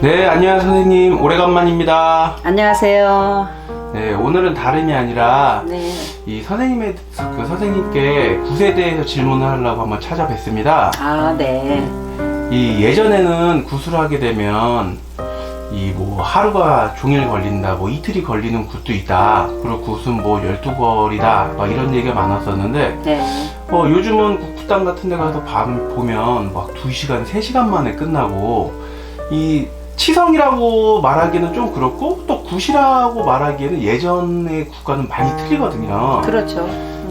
네, 안녕하세요 선생님. 오래간만입니다. 안녕하세요. 네, 오늘은 다름이 아니라 네. 이 선생님의 그 선생님께 굿에 대해서 질문을 하려고 한번 찾아뵀습니다. 아, 네. 이 예전에는 굿을 하게 되면 이 뭐 하루가 종일 걸린다, 뭐 이틀이 걸리는 굿도 있다. 그리고 굿은 뭐 12거리다. 막 이런 얘기가 많았었는데 네. 어, 요즘은 국부당 같은 데 가서 밤 보면 막 2시간, 3시간 만에 끝나고 이 치성이라고 말하기는 좀 그렇고 또 굿이라고 말하기에는 예전의 굿과는 많이 틀리거든요. 그렇죠.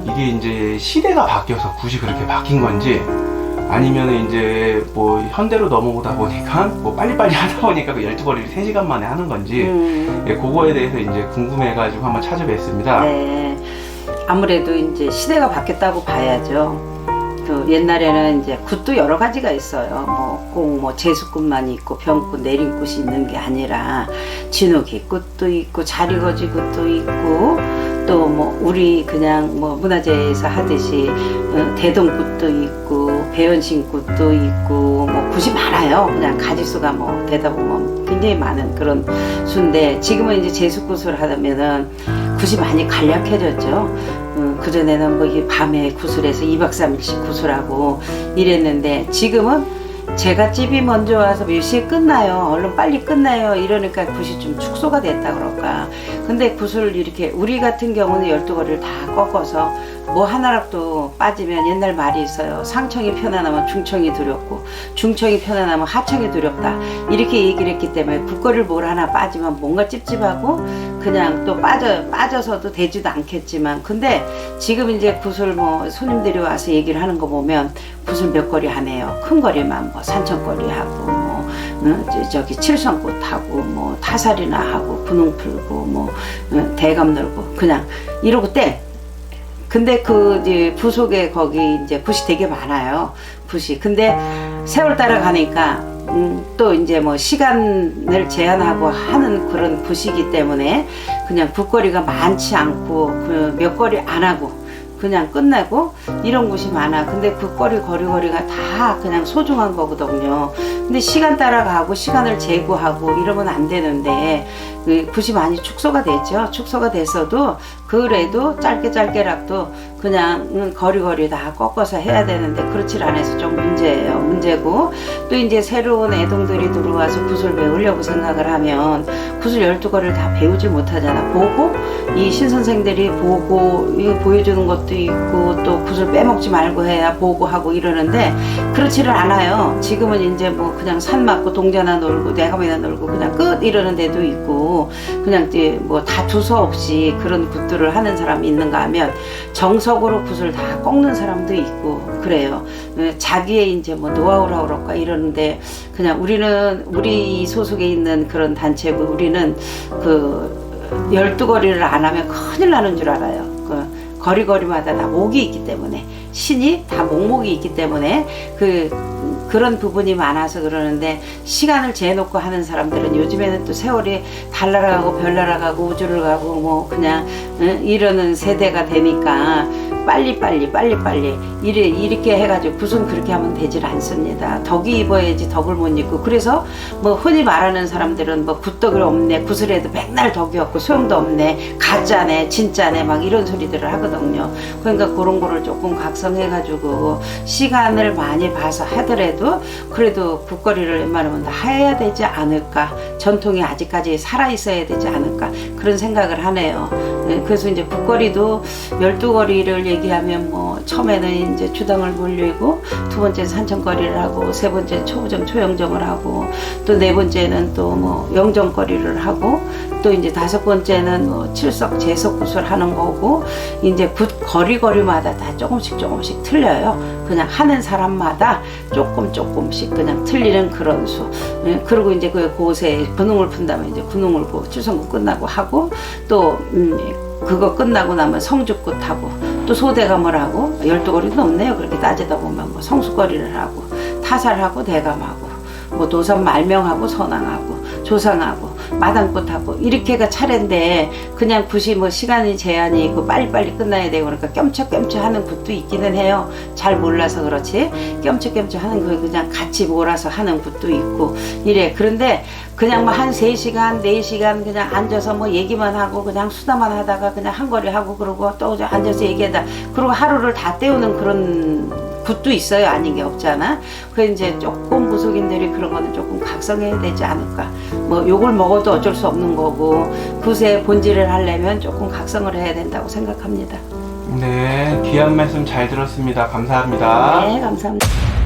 이게 이제 시대가 바뀌어서 굿이 그렇게 바뀐 건지 아니면 이제 뭐 현대로 넘어오다 보니까 뭐 빨리빨리 하다 보니까 그 12거리를 3시간 만에 하는 건지 음, 예, 그거에 대해서 이제 궁금해가지고 한번 찾아뵀습니다. 네. 아무래도 이제 시대가 바뀌었다고 봐야죠. 그 옛날에는 이제 굿도 여러 가지가 있어요. 뭐 꼭뭐 제수굿만 있고 병굿, 내림굿이 있는 게 아니라 진흙이 굿도 있고 자리거지 굿도 있고 또 뭐 우리 그냥 뭐 문화재에서 하듯이 어, 대동굿도 있고 배연신굿도 있고 뭐 굿이 많아요. 그냥 가지 수가 뭐 되다 보면 굉장히 많은 그런 수인데 지금은 이제 제수굿을 하면은 굿이 많이 간략해졌죠. 음, 그전에는 뭐 밤에 구슬해서 2박 3일씩 구슬하고 이랬는데 지금은 제가 집이 먼저 와서 몇 시에 끝나요. 얼른 빨리 끝나요. 이러니까 굿이 좀 축소가 됐다 그럴까. 근데 굿을 이렇게 우리 같은 경우는 12거리를 다 꺾어서 뭐 하나라도 빠지면 옛날 말이 있어요. 상청이 편안하면 중청이 두렵고 중청이 편안하면 하청이 두렵다. 이렇게 얘기를 했기 때문에 국거리를 뭘 하나 빠지면 뭔가 찝찝하고 그냥 또 빠져 빠져서도 되지도 않겠지만 근데 지금 이제 구슬 뭐 손님들이 와서 얘기를 하는 거 보면 구슬 몇 거리 하네요. 큰 거리만 뭐 산천거리 하고 뭐 저기 칠성꽃 하고 뭐 타살이나 하고 분홍 풀고 뭐 응, 대감 놀고 그냥 이러고 땡. 근데 그 부속에 거기 이제 굿이 되게 많아요. 굿이. 근데 세월 따라가니까 음, 또 이제 뭐 시간을 제한하고 하는 그런 굿이기 때문에 그냥 굿거리가 많지 않고 그 몇 거리 안 하고 그냥 끝내고 이런 곳이 많아. 근데 굿거리 거리거리가 다 그냥 소중한 거거든요. 근데 시간 따라가고 시간을 제고하고 이러면 안 되는데 그 굿이 많이 축소가 됐죠. 축소가 됐어도 그래도 짧게 짧게라도 그냥 음, 거리거리 다 꺾어서 해야 되는데 그렇지 않아서 좀 문제예요. 문제고 또 이제 새로운 애동들이 들어와서 굿을 배우려고 생각을 하면 굿을 12거리를 다 배우지 못하잖아. 보고 이 신선생들이 보고 보여주는 것도 있고 또 굿을 빼먹지 말고 해야 보고 하고 이러는데 그렇지를 않아요. 지금은 이제 뭐 그냥 산 맞고 동자나 놀고 내감이나 놀고 그냥 끝 이러는 데도 있고 그냥 뭐다 두서 없이 그런 굿들을 하는 사람이 있는가 하면 정석으로 굿을 다 꺾는 사람도 있고 그래요. 어, 자기의 이제 뭐 노하우라 그럴까 이러는데 그냥 우리는 우리 소속에 있는 그런 단체고 우리는 그 열두 거리를 안 하면 큰일 나는 줄 알아요. 그 거리거리마다 다 목이 있기 때문에 신이 다 목목이 있기 때문에 그 그런 부분이 많아서 그러는데 시간을 재놓고 하는 사람들은 요즘에는 또 세월이 달 날아가고 별 날아가고 우주를 가고 뭐 그냥 응? 이러는 세대가 되니까 빨리빨리 빨리빨리 이래, 이렇게 해가지고 굿은 그렇게 하면 되질 않습니다. 덕이 입어야지 덕을 못 입고 그래서 뭐 흔히 말하는 사람들은 뭐 굿덕이 없네 해도 맨날 덕이 없고 소용도 없네 가짜네 진짜네 막 이런 소리들을 하거든요. 그러니까 그런 거를 조금 각성해가지고 시간을 많이 봐서 하더라도 그래도 굿거리를 웬만하면 다 해야 되지 않을까 전통이 아직까지 살아 있어야 되지 않을까 그런 생각을 하네요. 네, 그래서 이제 굿거리도 12거리를 얘기하면 뭐 처음에는 이제 주당을 물리고 두 번째 산천거리를 하고 세 번째 초부정 초영정을 하고 또 네 번째는 또 뭐 영정거리를 하고 또 이제 다섯 번째는 뭐 칠석 제석 굿을 하는 거고 이제 굿 거리 거리마다 다 조금씩 조금씩 틀려요. 그냥 하는 사람마다 조금 조금씩 그냥 틀리는 그런 수. 예, 그리고 이제 그 곳에 군웅을 푼다면 이제 군웅을 고 칠성굿 끝나고 하고 또 음, 그거 끝나고 나면 성죽굿 하고 또 소대감을 하고 열두 거리도 넘네요. 그렇게 따지다 보면 뭐 성수거리를 하고 타살하고 대감하고 뭐 도선 말명하고 선왕하고 조상하고 마당꽃하고 이렇게가 차례인데 그냥 굿이 뭐 시간이 제한이 있고 빨리빨리 끝나야 되고 그러니까 껴엄쳐껴엄쳐 하는 굿도 있기는 해요. 잘 몰라서 그렇지 껴엄쳐껴엄쳐 하는 거 그냥 같이 몰아서 하는 굿도 있고 이래. 그런데 그냥 뭐 한 세시간네시간 그냥 앉아서 뭐 얘기만 하고 그냥 수다만 하다가 그냥 한 거리 하고 그러고 또 앉아서 얘기하다 그리고 하루를 다 때우는 그런 굿도 있어요. 아닌 게 없잖아. 그 이제 조금 무속인들이 그런 거는 조금 각성해야 되지 않을까. 뭐 욕을 먹어도 어쩔 수 없는 거고 굿의 본질을 하려면 조금 각성을 해야 된다고 생각합니다. 네, 귀한 말씀 잘 들었습니다. 감사합니다. 네, 감사합니다.